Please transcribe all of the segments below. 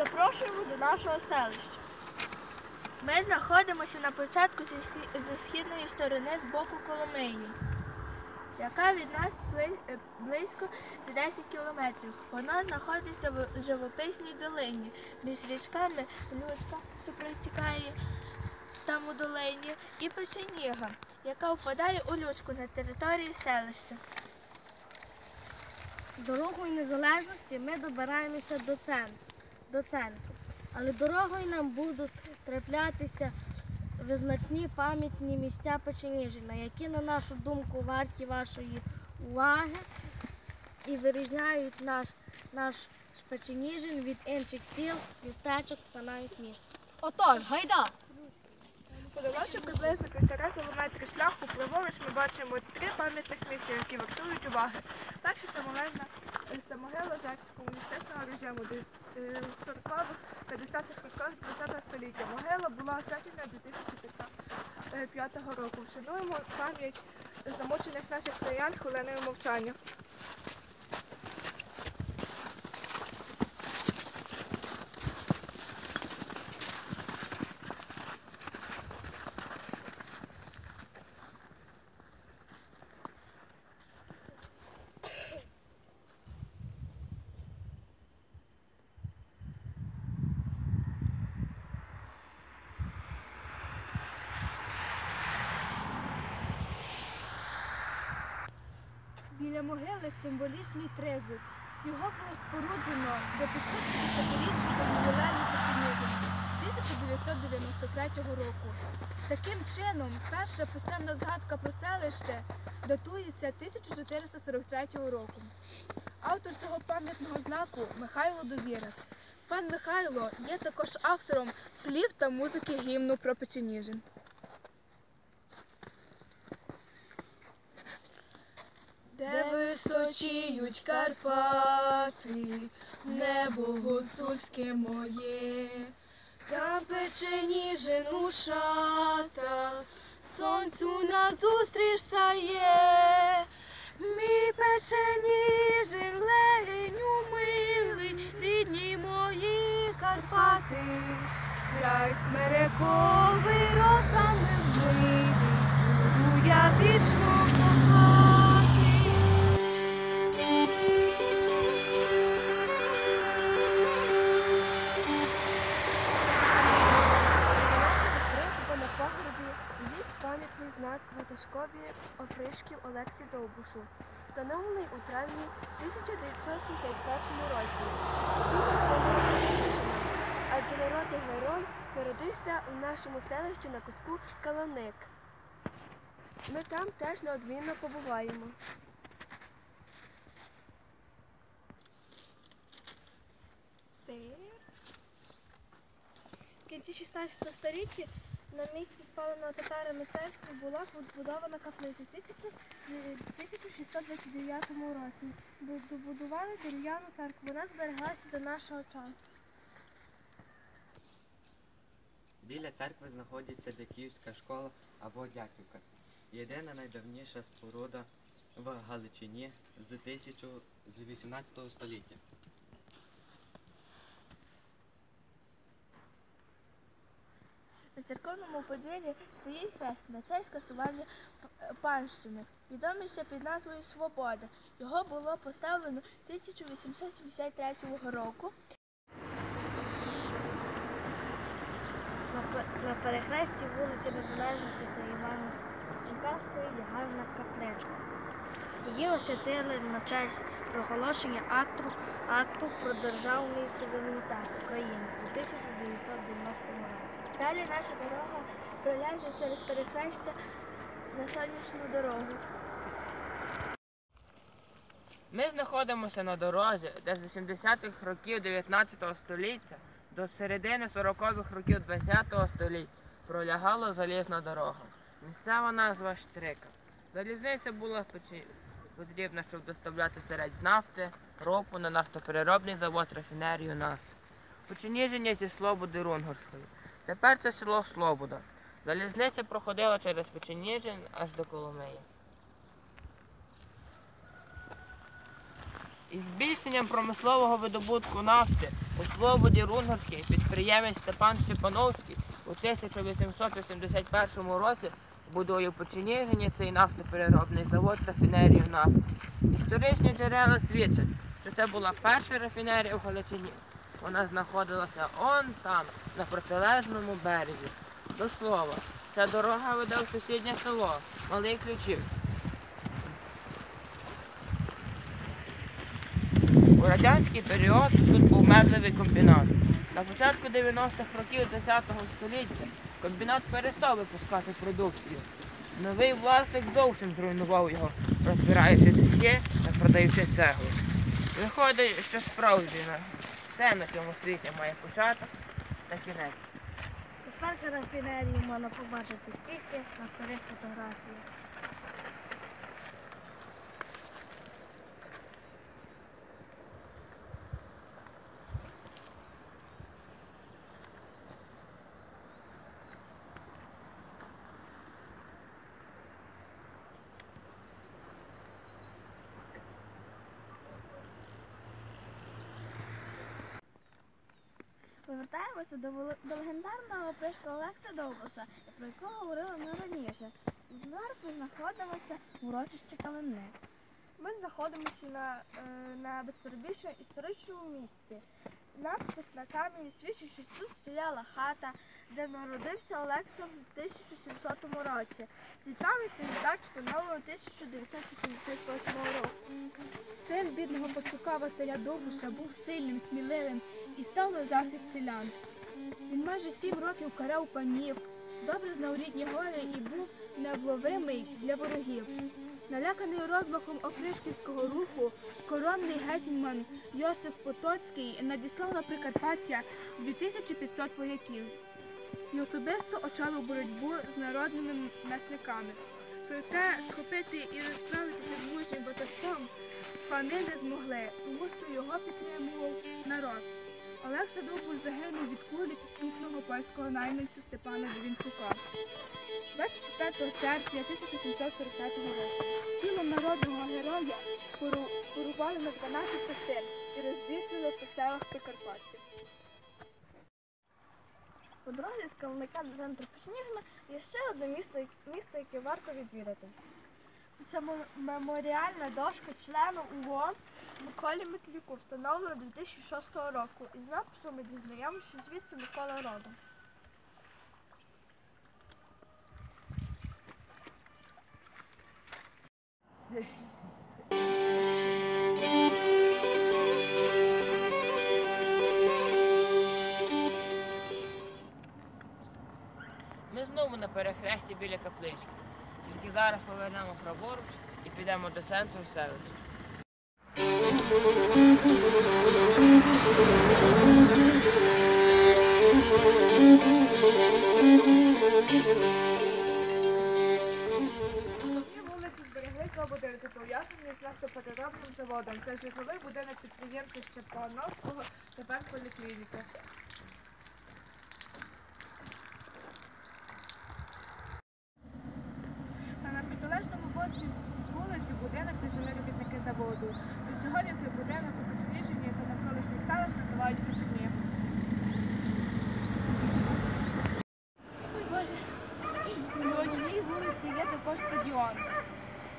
Запрошуємо до нашого селища. Ми знаходимося на початку зі, східної сторони з боку Коломиї, яка від нас е, близько 10 кілометрів. Вона знаходиться в живописній долині між річками Лючка, що протікає там у долині, і Печеніга, яка впадає у Лючку на території селища. Дорогою незалежності ми добираємося до центру, до центру. Але дорогою нам будуть траплятися визначні пам'ятні місця Печеніжина, які, на нашу думку, варті вашої уваги і вирізняють наш, наш Печеніжин від інших сіл, містечок та навіть міст. Отож, гайда! Подолавши приблизно півтора кілометри шляху, праворуч ми бачимо три пам'ятних місця, які вартують уваги. Перше це могильна, це могила жертв комуністичного режиму е, в 40-х, 50-х роках ХХ століття. Могила була освячена 2005 року. Вшануємо пам'ять замочених наших краян хвилиною мовчання. Біля могили символічний тризуб. Його було споруджено до 550-річного ювілею Печеніжина 1993 року. Таким чином, перша писемна згадка про селище датується 1443 року. Автор цього пам'ятного знаку Михайло Довірак. Пан Михайло є також автором слів та музики гімну про Печеніжин. Де височіють Карпати, небо гуцульське моє, там печеніжин ушата, сонцю назустріч стає. Мій печеніжин легеню милий, рідні мої Карпати, край смерековий росами вмилий, буду я вічно кінці 16 століття на місці спаленого татарами церкви була побудована каплиця в 1629 році. Добудували дерев'яну церкву. Вона збереглася до нашого часу. Біля церкви знаходиться Дяківська школа або Дяківка. Єдина найдавніша споруда в Галичині з, 1000, з 18 століття. Церковному подвір'ї стоїть хрест на честь скасування панщини, відомий ще під назвою Свобода. Його було поставлено 1873 року. На, перехресті вулиці Незалежності та Івана Франка стоїть гарна капличка. Її освятили на честь проголошення акту, акту про державний суверенітет України у 1990 році. Далі наша дорога проляже через перехрестя на сонячну дорогу. Ми знаходимося на дорозі, де з 80-х років 19 століття до середини 40-х років 20 століття пролягала залізна дорога. Місцева назва Штрика. Залізниця була потрібна, щоб доставляти серед нафти, ропу на нафтопереробний завод рафінерію нафти. Починіження зі Слободи Рунгорської. Тепер це село Слобода. Залізниця проходила через Печеніжин аж до Коломиї. Із збільшенням промислового видобутку нафти у Слободі Рунгорській підприємець Степан Щепановський у 1881 році будує у Починіжині цей нафтопереробний завод рафінерію нафти. Історичні джерела свідчать, що це була перша рафінерія в Галичині. Вона знаходилася он там, на протилежному березі. До слова, ця дорога веде в сусіднє село, Малий Ключів. У радянський період тут був меблевий комбінат. На початку 90-х років ХХ століття комбінат перестав випускати продукцію. Новий власник зовсім зруйнував його, розбираючи цехи та продаючи цеглу. Виходить, що справді все на цьому світі має початок та кінець. Тепер рафінерію можна побачити тільки на старих фотографіях. Повертаємося до, до легендарного опришка Олекса Довбуша, про якого говорили ми раніше. Зараз ми знаходимося в урочищі Калини. Ми знаходимося на, е, на безперебічно історичному місці. Надпис на камені свідчить, що тут стояла хата, де народився Олекса в 1700 році. Цей пам'ятний знак встановлено 1978 року. Син бідного пастуха Василя Довбуша був сильним, сміливим і став на захист селян. Він майже сім років карав панів, добре знав рідні гори і був невловимий для ворогів. Наляканий розмахом опришківського руху, коронний гетьман Йосиф Потоцький надіслав на Прикарпаття 2500 вояків і особисто очолив боротьбу з народними месниками. Проте схопити і розправитися з мужнім баташком пани не змогли, тому що його підтримував народ. Олекса Довбуш загинув від кулі підступного польського найманця Степана Двінчука. 24 серпня 1745 року тіло народного героя пору- порубали на 12 частин і розвішали по селах Прикарпаття. По дорозі з Калника до центру Печеніжина є ще одне місце, місце, яке варто відвідати. Це меморіальна дошка члену УОН Миколі Метлюку, встановлена 2006 року. Із надписом ми дізнаємося, що звідси Микола родом. Ми перехресті біля каплички. Тільки зараз повернемо праворуч і підемо до центру селища. Вулиці збереглися будинки, пов'язані заводом. Це житловий будинок підприємця Щепановського, тепер поліклініка. Та на протилежному боці вулиці будинок, де жили робітники заводу. І сьогодні цей будинок у Печеніжині та навколишніх селах називають Кисельні. Ой, Боже. На одній вулиці є також стадіон.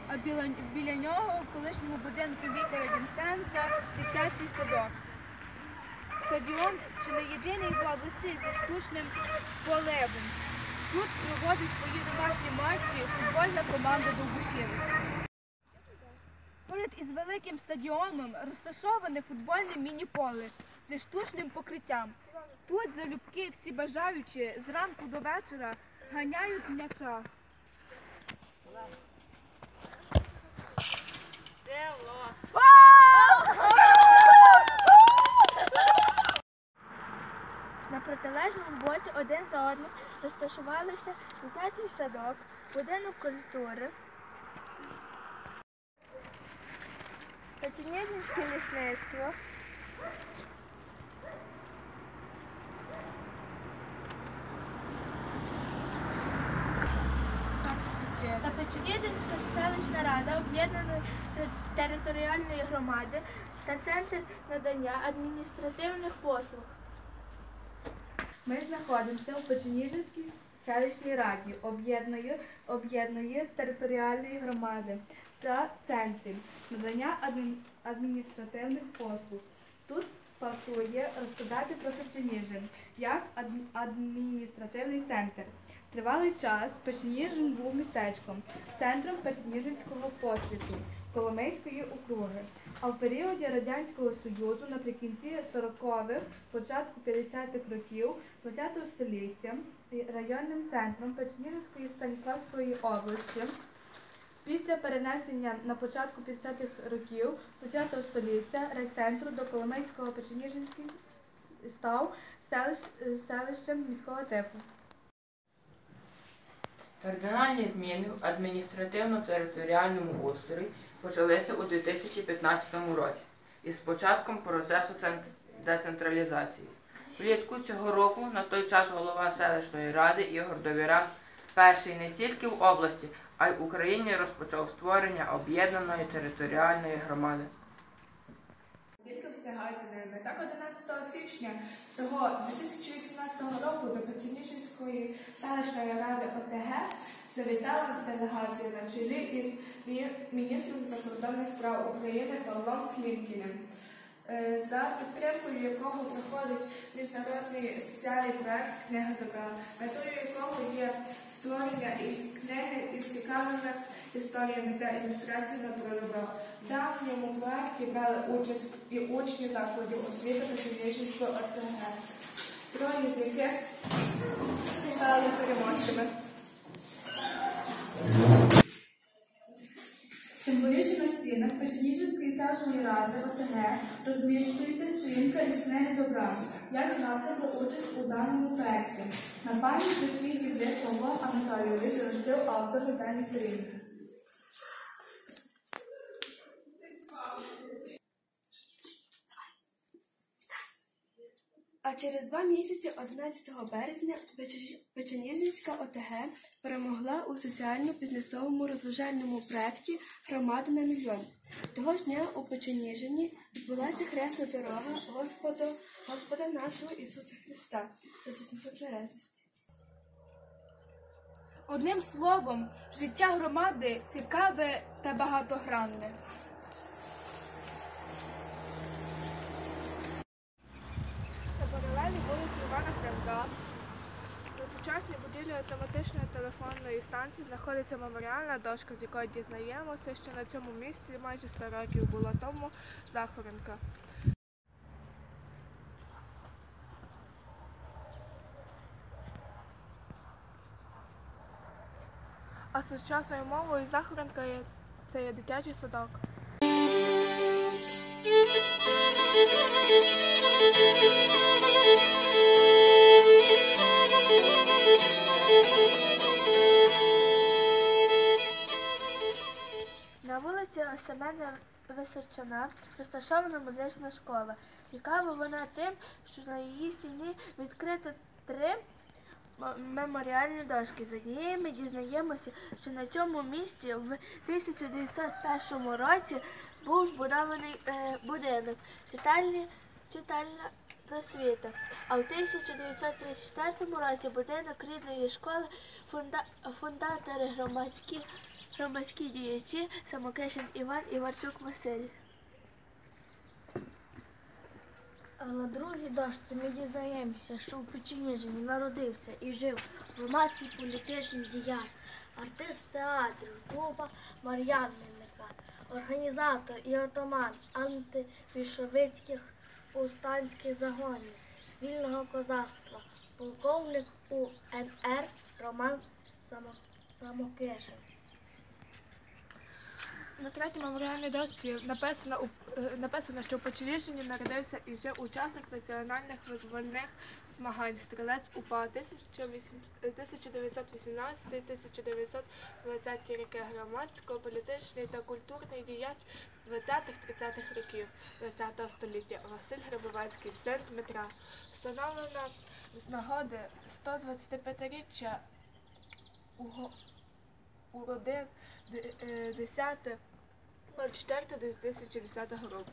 А біля, біля нього в колишньому будинку лікаря Вінсенса дитячий садок. Стадіон чи не єдиний в області зі штучним поливом. Тут проводить свої домашні матчі футбольна команда Довбушівець. із великим стадіоном розташоване футбольне міні-поле зі штучним покриттям. Тут залюбки всі бажаючі зранку до вечора ганяють м'яча. На протилежному боці один за одним розташувалися дитячий садок, будинок культури, Печеніжинське лісництво, та селищна рада об'єднаної територіальної громади та центр надання адміністративних послуг. Ми знаходимося у Печеніжинській селищній раді об'єднаної об'єднаної територіальної громади та центрі надання адмін- адміністративних послуг. Тут вартує розказати про Печеніжин як адміністративний центр. Тривалий час Печеніжин був містечком, центром Печеніжинського посвіту Коломийської округи. А в періоді Радянського Союзу наприкінці 40-х, початку 50-х років ХХ століття районним центром Печеніжинської Станіславської області. Після перенесення на початку 50-х років ХХ століття райцентру до Коломийського Печеніжинський став селищ, селищем міського типу. Кардинальні зміни в адміністративно-територіальному устрої почалися у 2015 році із початком процесу цен- децентралізації. Влітку цього року на той час голова селищної ради Ігор Довірак перший не тільки в області, а й в Україні розпочав створення об'єднаної територіальної громади. Тільки встигаю за ними. Так 11 січня цього 2018 року до Печеніжинської селищної ради ОТГ завітала делегація на чолі із міністром закордонних справ України Павлом Клімкіним, е, за підтримкою якого проходить міжнародний соціальний проект Книга добра, метою якого є створення і книги із цікавими історіями та ілюстраціями про добро. В давньому проєкті брали участь і учні закладів освіти та Печеніжинського ОТГ, троє з яких стали переможцями. Символічно на стінах Печеніжинської саджної ради ОТГ розміщується сторінка із добра. Як завтра про участь у даному проєкті? На пам'ять за свій візит Павло Анатолійович розсив автор даній сторінці. А через два місяці, 11 березня, Печеніжинська ОТГ перемогла у соціально-бізнесовому розважальному проєкті Громада на мільйон. Того ж дня у Печеніжині відбулася хресна дорога Господа, Господа нашого Ісуса Христа за чесноту тверезості. Одним словом, життя громади цікаве та багатогранне. На паралелі вулиці Івана Франка на будівлі автоматичної телефонної станції знаходиться меморіальна дошка, з якої дізнаємося, що на цьому місці майже 100 років була тому захоронка. А сучасною мовою захоронка є це є дитячий садок. Семена Височана розташована музична школа. Цікава вона тим, що на її стіні відкрито три меморіальні дошки. З однієї ми дізнаємося, що на цьому місці в 1901 році був збудований е, будинок, читальні, читальна просвіта. А в 1934 році будинок рідної школи фунда, фундатори громадські громадські діячі Самокишин Іван і Варчук Василь. А на другій дошці ми дізнаємося, що у Печеніжині народився і жив громадський політичний діяч, артист театру Туба Мар'ян організатор і отаман антибільшовицьких повстанських загонів, вільного козацтва, полковник УНР Роман Само- Самокишин. На третій меморіальній дошці написано, е, написано, що у Печеріжині народився і жив учасник національних визвольних змагань стрілець УПА 1918-1920 роки громадсько-політичний та культурний діяч 20-30-х років ХХ століття Василь Грабовецький, син Дмитра. Встановлена з нагоди 125-річчя уго- уродив де- е, 10 04 2010 року.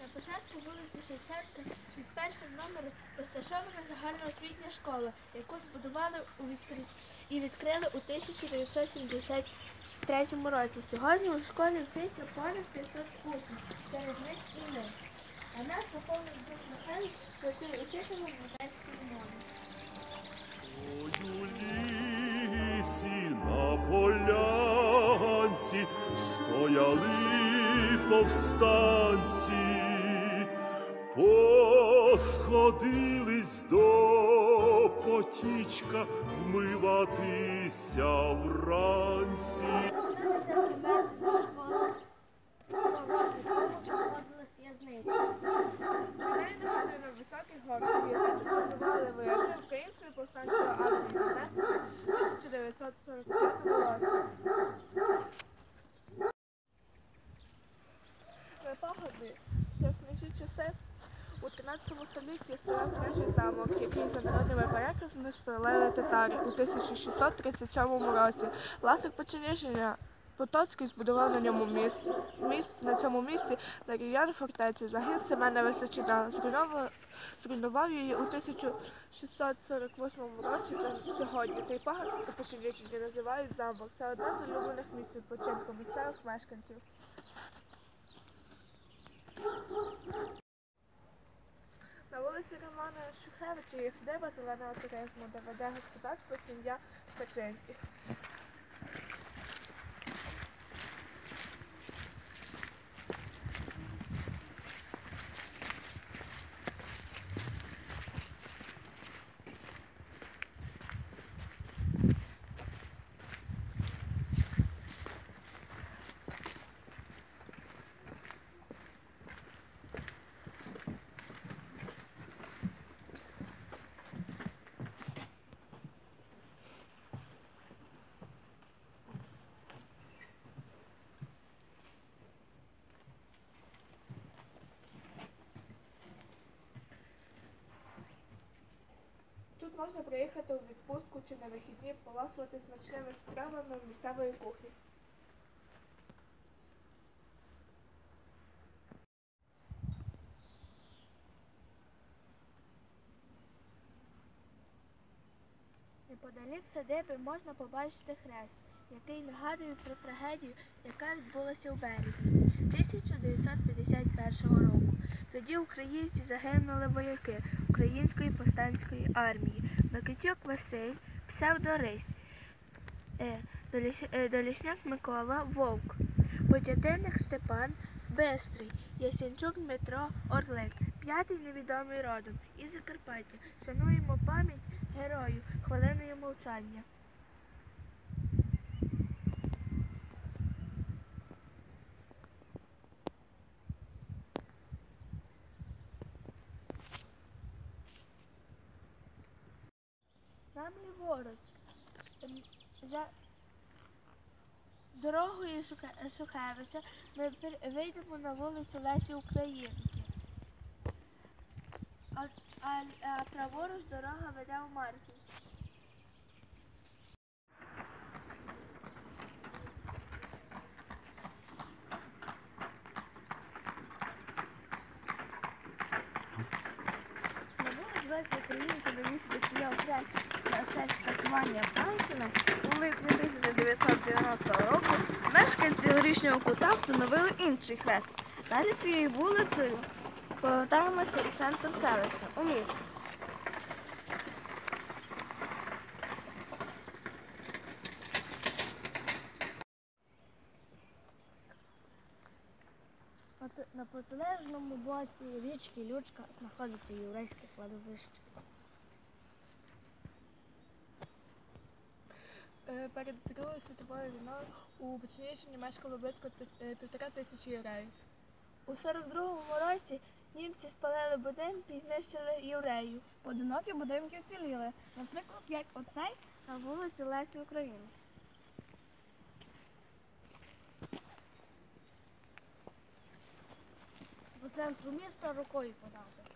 На початку першим номером розташована загальноосвітня школа, яку збудували і відкрили у 1973 році. Сьогодні у школі вчиться понад 500 учнів, серед них і ми. А наш духовний дух Михайло працює учителем німецької мови. Ой, на полянці стояли повстанці, посходились до потічка вмиватися вранці. Залишилися прибережні до школи. Сто років тому знаходилась в'язниця. Звичайно, вони на високих горах в'язниці збудували вояки Української повстанської армії в 1945 році. На пагоді ще в часи у 13 столітті стояв княжий замок, який за народними переказами спалили татари у 1637 році. Ласик Печеріження Потоцький збудував на ньому міст. міст на цьому місці на рів'яр фортеці загін Семена Височина. Зруйнував, зруйнував її у 1648 році та сьогодні. Цей пагорб у Печеріжні називають замок. Це одне з улюблених місць відпочинку місцевих мешканців. На вулиці Романа Шухевича є садиба зеленого туризму, де веде господарство сім'я Стачинських. Тут можна приїхати у відпустку чи на вихідні, поласувати смачними стравами місцевої кухні. Неподалік садиби можна побачити хрест, який нагадує про трагедію, яка відбулася у березні 1951 року. Тоді українці загинули вояки Української повстанської армії Микитюк Василь, Псевдорись, Долішняк е, Микола Вовк, Початинник Степан Бестрий, Ясенчук Дмитро Орлик, п'ятий невідомий родом із Закарпаття. Шануємо пам'ять герою хвилиною мовчання. Нам ліворуч. Ем, За дорогою Шухевича ми вийдемо на вулицю Лесі Українки. А, а, а праворуч дорога веде у Марків. На вулиць Лесі повстання Франщини у липні 1990 року мешканці горішнього кута встановили інший хрест. Далі цією вулицею повертаємося у центр селища, у місто. От На протилежному боці річки Лючка знаходиться єврейське кладовище. Перед Другою світовою війною у Печеніщині мешкало близько е, півтора тисячі євреїв. У 42-му році німці спалили будинки і знищили євреїв. Одинокі будинки вціліли, наприклад, як оцей на вулиці Лесі України. По центру міста рукою подати.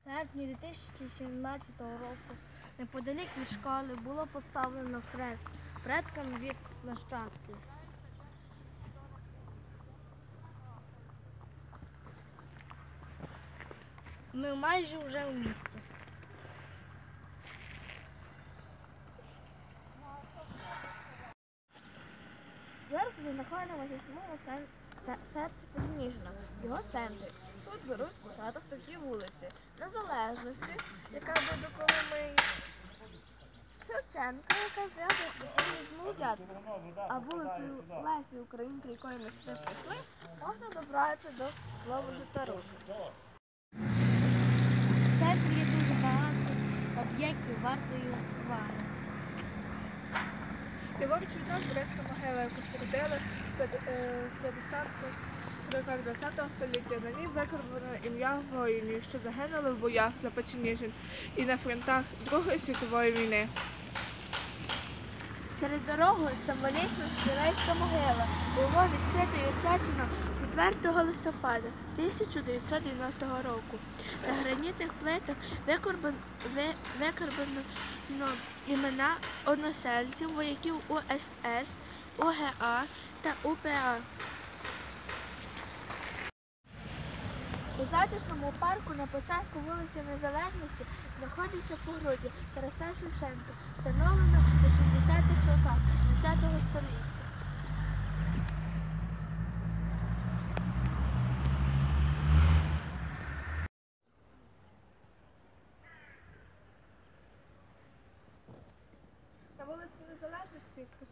В серпні 2017 року неподалік від школи було поставлено хрест предкам від нащадків. Ми майже вже у місті. Зараз ми знаходимося в самому серці Подніжна, його центрі. Тут беруть початок такі вулиці. Незалежності, яка буде Коломиї, Шевченка, яка зв'язує з. А вулицею Лесі Українки, якою ми сюди прийшли, можна добратися до Слободу та Руху. В центрі є дуже багато об'єктів вартої уваги. Ліворуч від нас турецька могила, яку спорудили в 50-х роках ХХ століття. На ній викорбовано ім'я воїнів, що загинули в боях за Печеніжин і на фронтах Другої світової війни. Через дорогу символічна стрілецька могила було відкрито і освячено 4 листопада 1990 року. На гранітних плитах викорбан- ви- викорбано імена односельців, вояків УСС, УГА та УПА. У затишному парку на початку вулиці Незалежності знаходиться погруддя Тараса Шевченка, встановлено у 60-х роках ХХ століття. На вулиці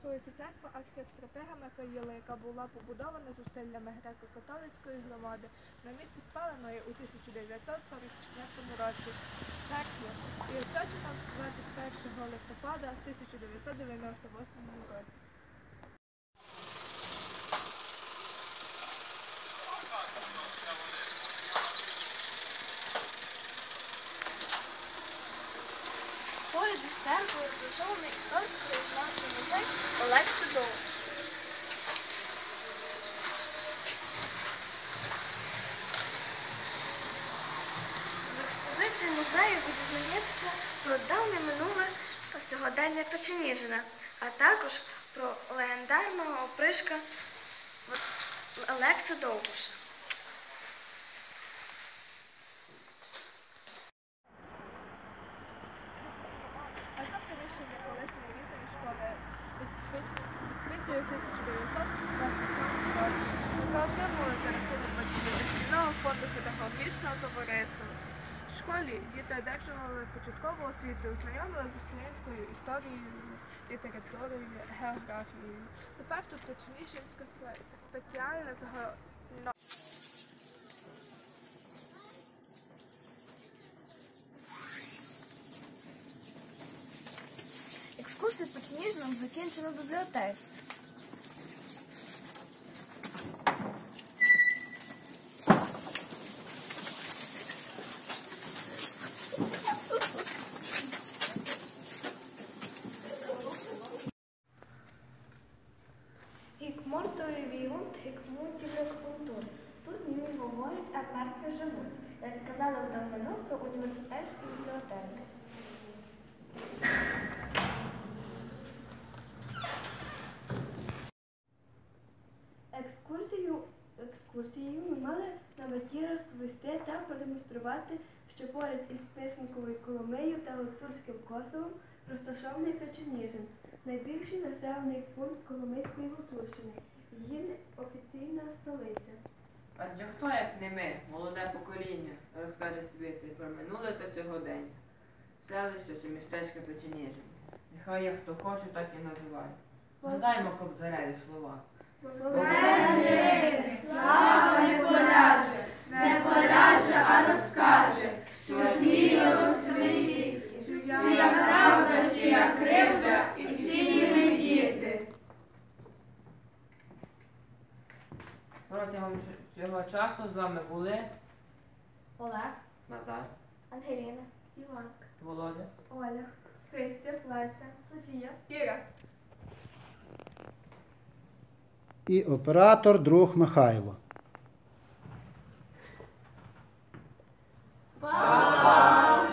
Красується церква архістратега Михаїла, яка була побудована зусиллями греко-католицької громади на місці спаленої у 1944 році Церкві і освячена 21 листопада 1998 році. Поряд із церквою розташований історико-краєзнавчий музей Олекси Довбиш. З експозиції музею ви дізнаєтеся про давнє минуле сьогодення Печеніжина, а також про легендарного опришка Олекса Довбуша. А завтра рішення колишньої рідної школи відкритої в 1927 році, яка отримала за рахунок батьків шкільного фонду педагогічного товариства. В школі діти одержували початкову освіту, ознайомили з українською історією, літературою, географією. Тепер тут спе- спеціальна згорнова Екскурсію по Печеніжинам закінчено в бібліотеці. Казали в давнину про університетські бібліотеки. Екскурсію, екскурсією ми мали на меті розповісти та продемонструвати, що поряд із Писанковою Коломиєю та Гуцульським Косовом розташований Печеніжин, найбільший населений пункт Коломийської Гуцульщини, її офіційна столиця. Адже хто, як не ми, молоде покоління, розкаже світлі про минуле та сьогодення, селище чи містечко Печеніжин. Нехай як хто хоче, так і називає. Згадаймо кобзареві слова. Слава не поляже, не поляже, а розкаже, що діяло в світі, чия правда, чия кривда і чиї ми діти. Протягом цього часу з вами були Олег, Назар. Ангеліна, Іванка, Володя. Оля, Христя, Леся, Софія. Іра. І оператор друг Михайло. Па-па!